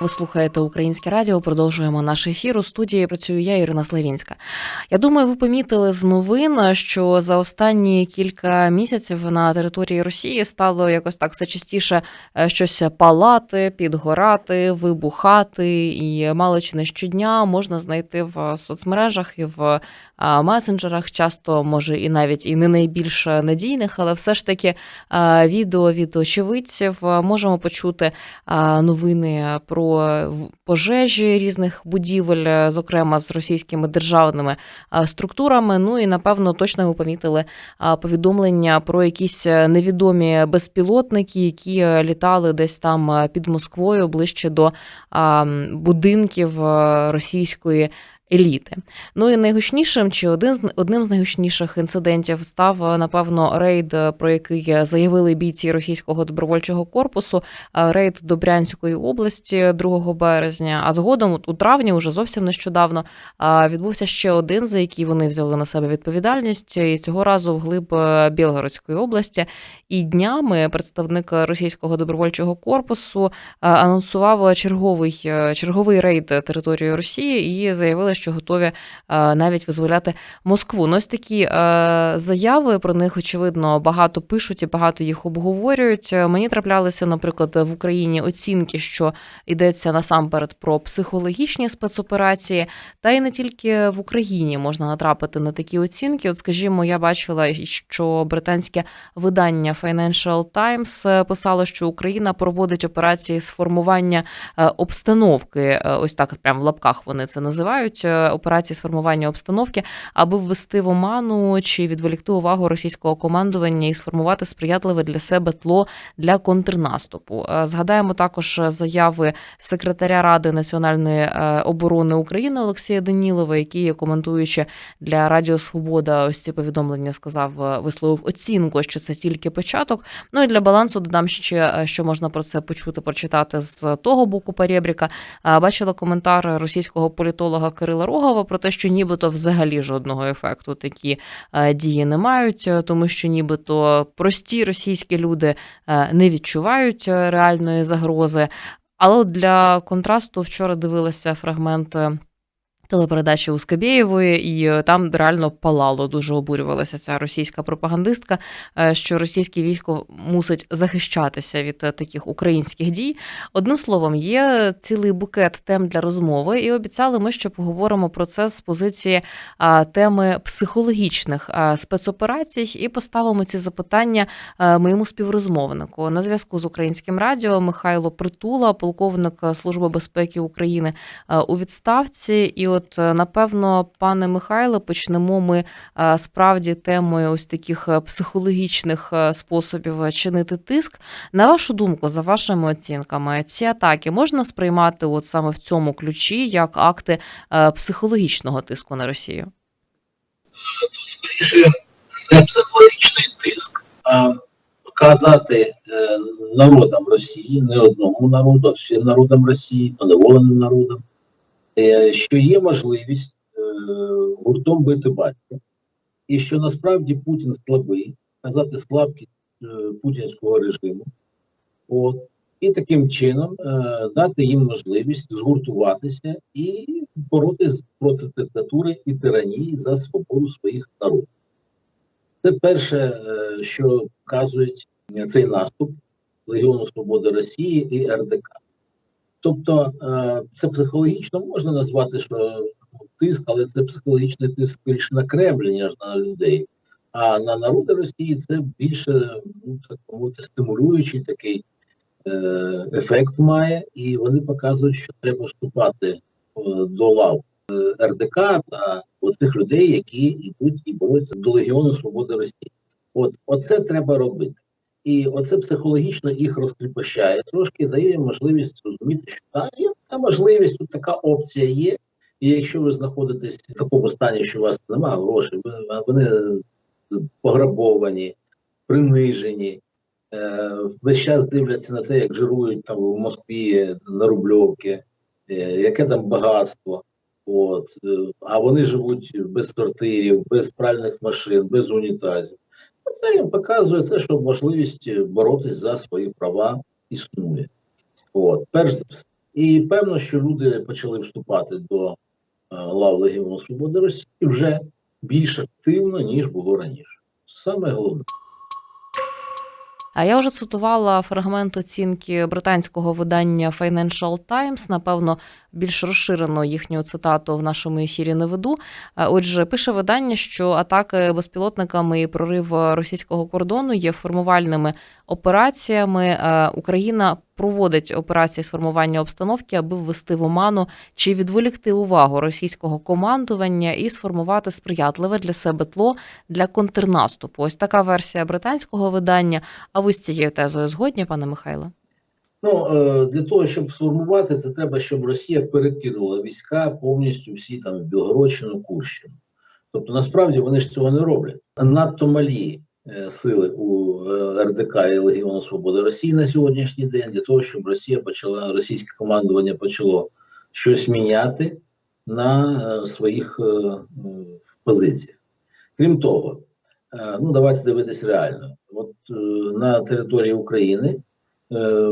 Ви слухаєте Українське Радіо. Продовжуємо наш ефір. У студії працюю я, Ірина Славінська. Я думаю, ви помітили з новин, що за останні кілька місяців на території Росії стало якось так все частіше е, щось палати, підгорати, вибухати, і мало чи не щодня можна знайти в соцмережах і в месенджерах, часто може і навіть і не найбільш надійних, але все ж таки відео від очевидців можемо почути новини про пожежі різних будівель, е, зокрема з російськими державними структурами. Ну і напевно точно ви помітили повідомлення про якісь е, невідомі безпілотники, які е, літали десь там е, під Москвою ближче до будинків е, російської. Еліти, ну і найгучнішим чи один з одним з найгучніших інцидентів став е, напевно рейд, е, про який е, заявили бійці російського добровольчого корпусу. Рейд до Брянської області 2 березня. А згодом у травні, уже зовсім нещодавно, відбувся ще один, за який вони взяли на себе відповідальність, і цього разу вглиб е, Білгородської області. І днями представник російського добровольчого корпусу анонсував черговий черговий рейд території Росії і заявили, що готові е, навіть визволяти Москву. Ну, ось такі е, заяви про них очевидно багато пишуть і багато їх обговорюють. Е, Мені траплялися, наприклад, в Україні оцінки, що йдеться насамперед про психологічні спецоперації, та й не тільки в Україні можна натрапити на такі оцінки. От, скажімо, я бачила, що британське видання Financial Times писало, що Україна проводить операції з формування обстановки. Ось так, прямо в лапках вони це називають. Е, Операції з формування обстановки, аби ввести в оману чи відволікти увагу російського командування і сформувати сприятливе для себе тло для контрнаступу. Е, Згадаємо також заяви секретаря Ради національної е, оборони України Олексія Данілова, який, коментуючи для Радіо Свобода, ось ці повідомлення сказав, висловив оцінку, що це тільки початок. Ну і для балансу додам ще, що можна про це почути, прочитати з того боку перебріка. Бачила коментар російського політолога Кирила Рогова про те, що нібито взагалі жодного ефекту такі е, дії не мають, е, тому що нібито прості російські люди е, не відчувають реальної загрози. Але от для контрасту вчора дивилася фрагмент телепередачі у Скабєєвої, і е, там реально палало, дуже обурювалася ця російська пропагандистка, е, що російське військо мусить захищатися від е, таких українських дій. Одним словом, є цілий букет тем для розмови, і обіцяли ми, що поговоримо про це з позиції теми психологічних спецоперацій, і поставимо ці запитання моєму співрозмовнику на зв'язку з українським радіо Михайло Притула, полковник Служби безпеки України у відставці. І от е, напевно, пане Михайло, почнемо ми е, справді темою ось таких е, психологічних способів чинити тиск. На вашу думку, за вашими оцінками, ці атаки можна сприймати от саме в цьому ключі як акти психологічного тиску на Росію? скоріше не психологічний тиск, а показати народам Росії, не одному народу, а всім народам Росії, поневоленим народам, що є можливість е, гуртом бити батька, і що насправді Путін слабий, казати слабкість е, путінського режиму. От. І таким чином е, дати їм можливість згуртуватися і боротися проти диктатури і тиранії за свободу своїх народів. Це перше, е, що вказують цей наступ Легіону Свободи Росії і РДК. Тобто, е, це психологічно можна назвати, що тиск, але це психологічний тиск більше на Кремль, ніж на людей. А на народи Росії це більше ну, так мовити, стимулюючий такий е, ефект має, і вони показують, що треба вступати е, до лав РДК та оцих людей, які йдуть і борються до Легіону Свободи Росії. От оце треба робити. І оце психологічно їх розкріпощає, трошки дає їм можливість зрозуміти, що та є така можливість, тут така опція є. І якщо ви знаходитесь в такому стані, що у вас немає грошей, вони пограбовані, принижені, е, весь час дивляться на те, як жирують там в Москві на Рубльовки, е, яке там багатство. От, е, а вони живуть без сортирів, без пральних машин, без унітазів. Це їм показує те, що можливість боротись за свої права існує. От, перш за все. І певно, що люди почали вступати до е, лав Легіону Свободи Росії вже більш активно, ніж було раніше. Саме головне. А я вже цитувала фрагмент оцінки британського видання Financial Times. Напевно, більш розширено їхню цитату в нашому ефірі не веду. Отже, пише видання, що атаки безпілотниками і прорив російського кордону є формувальними операціями. Е, Україна проводить операції з формування обстановки, аби ввести в оману чи відволікти увагу російського командування і сформувати сприятливе для себе тло для контрнаступу. Ось така версія британського видання. А ви з цією тезою згодні, пане Михайло? Ну, е, для того, щоб сформувати, це треба, щоб Росія перекинула війська повністю всі там Білгородщину, Курщину. Тобто, насправді вони ж цього не роблять. Надто малі е, сили у е, РДК і Легіону Свободи Росії на сьогоднішній день для того, щоб Росія почала, російське командування почало щось міняти на своїх позиціях. Крім того, ну давайте дивитись реально. От на території України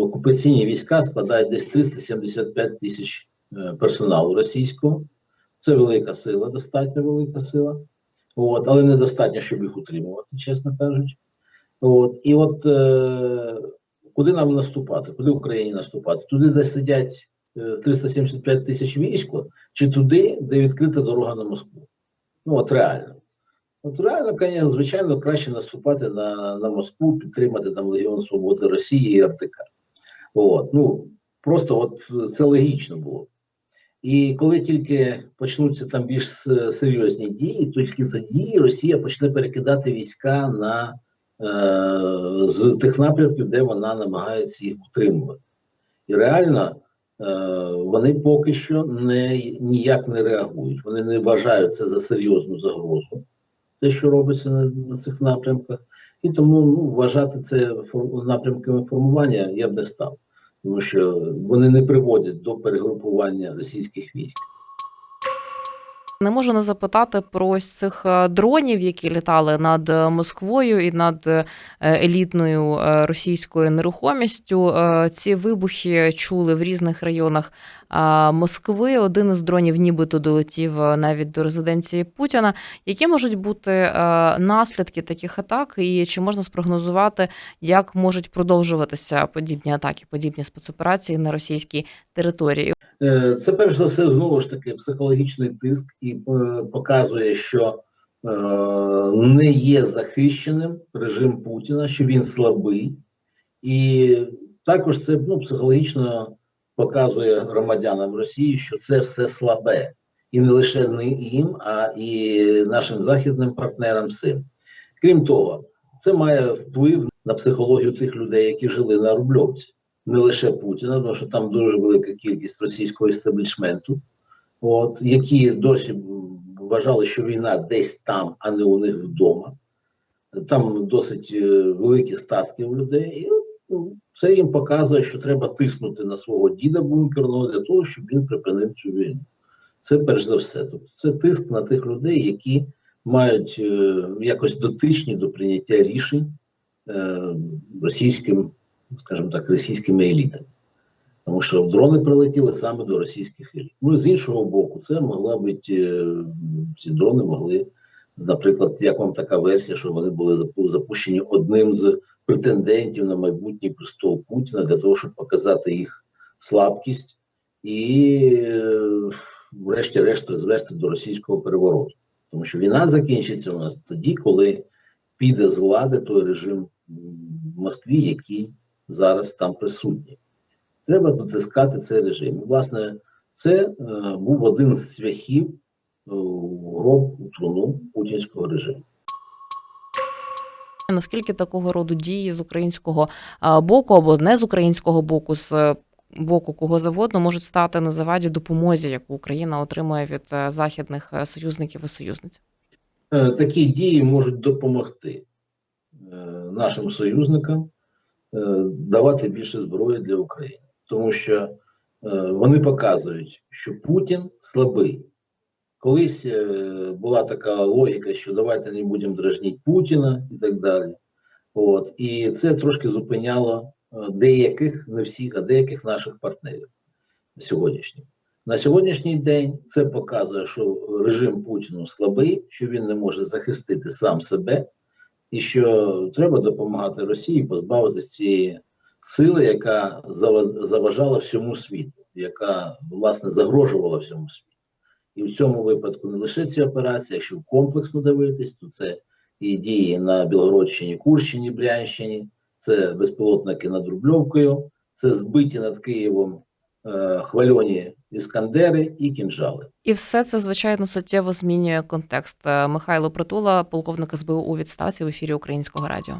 окупаційні війська складають десь 375 тисяч е, персоналу російського. Це велика сила, достатньо велика сила. От, але недостатньо, щоб їх утримувати, чесно кажучи. От, і от е, куди нам наступати? Куди Україні наступати? Туди, де сидять е, 375 тисяч військо, чи туди, де відкрита дорога на Москву? Ну, от реально. От реально, конечно, звичайно, краще наступати на, на Москву, підтримати там Легіон Свободи Росії і РТК. От, ну, просто от це логічно було. І коли тільки почнуться там більш серйозні дії, тільки тоді Росія почне перекидати війська на, е, з тих напрямків, де вона намагається їх утримувати. І реально е, вони поки що не, ніяк не реагують. Вони не вважають це за серйозну загрозу те, що робиться на, на цих напрямках, і тому ну, вважати це напрямками формування я б не став, тому що вони не приводять до перегрупування російських військ. Не можу не запитати про ось цих е, дронів, які літали над е, Москвою і над е, елітною російською нерухомістю. Ці вибухи чули в різних районах Москви. Один із дронів нібито долетів е, навіть до резиденції Путіна. Які можуть бути е, наслідки таких атак, і чи можна спрогнозувати, як можуть продовжуватися подібні атаки, подібні спецоперації на російській території? Е, Це перш за все знову ж таки психологічний тиск і показує, що не є захищеним режим Путіна, що він слабий, і також це ну, психологічно показує громадянам Росії, що це все слабе, і не лише не їм, а і нашим західним партнерам всім. Крім того, це має вплив на психологію тих людей, які жили на Рубльовці не лише Путіна, тому що там дуже велика кількість російського істеблішменту, от, які досі вважали, що війна десь там, а не у них вдома. Там досить е, великі статки у людей, і це їм показує, що треба тиснути на свого діда бункерного для того, щоб він припинив цю війну. Це перш за все. Тобто це тиск на тих людей, які мають е, якось дотичні до прийняття рішень е, російським скажімо так, російськими елітами. Тому що дрони прилетіли саме до російських еліт. Ну з іншого боку, це могла бути е, ці дрони могли, наприклад, як вам така версія, що вони були запущені одним з претендентів на майбутній престол Путіна для того, щоб показати їх слабкість і, е, врешті-решт, звести до російського перевороту. Тому що війна закінчиться у нас тоді, коли піде з влади той режим в Москві, який зараз там присутній. Треба дотискати цей режим. Власне, це е, був один з цвяхів е, гроб у труну путінського режиму. Наскільки такого роду дії з українського боку або не з українського боку, з е, боку кого завгодно, можуть стати на заваді допомозі, яку Україна отримує від е, західних е, союзників і союзниць? Такі дії можуть допомогти нашим союзникам давати більше зброї для України, тому що вони показують, що Путін слабий. Колись е, була така логіка, що давайте не будемо дражнити Путіна і так далі. От, і це трошки зупиняло е, деяких, не всіх, а деяких наших партнерів. сьогоднішній. На сьогоднішній день це показує, що режим Путіну слабий, що він не може захистити сам себе, і що треба допомагати Росії позбавитися цієї сили, яка зава- заважала всьому світу, яка власне загрожувала всьому світу. І в цьому випадку не лише ці операції, якщо комплексно дивитись, то це і дії на Білгородщині, Курщині, Брянщині, це безпілотники над Рубльовкою, це збиті над Києвом е, хвальоні іскандери і кінжали. І все це звичайно суттєво змінює контекст. Е, Михайло Притула, полковник СБУ у відставці в ефірі Українського радіо.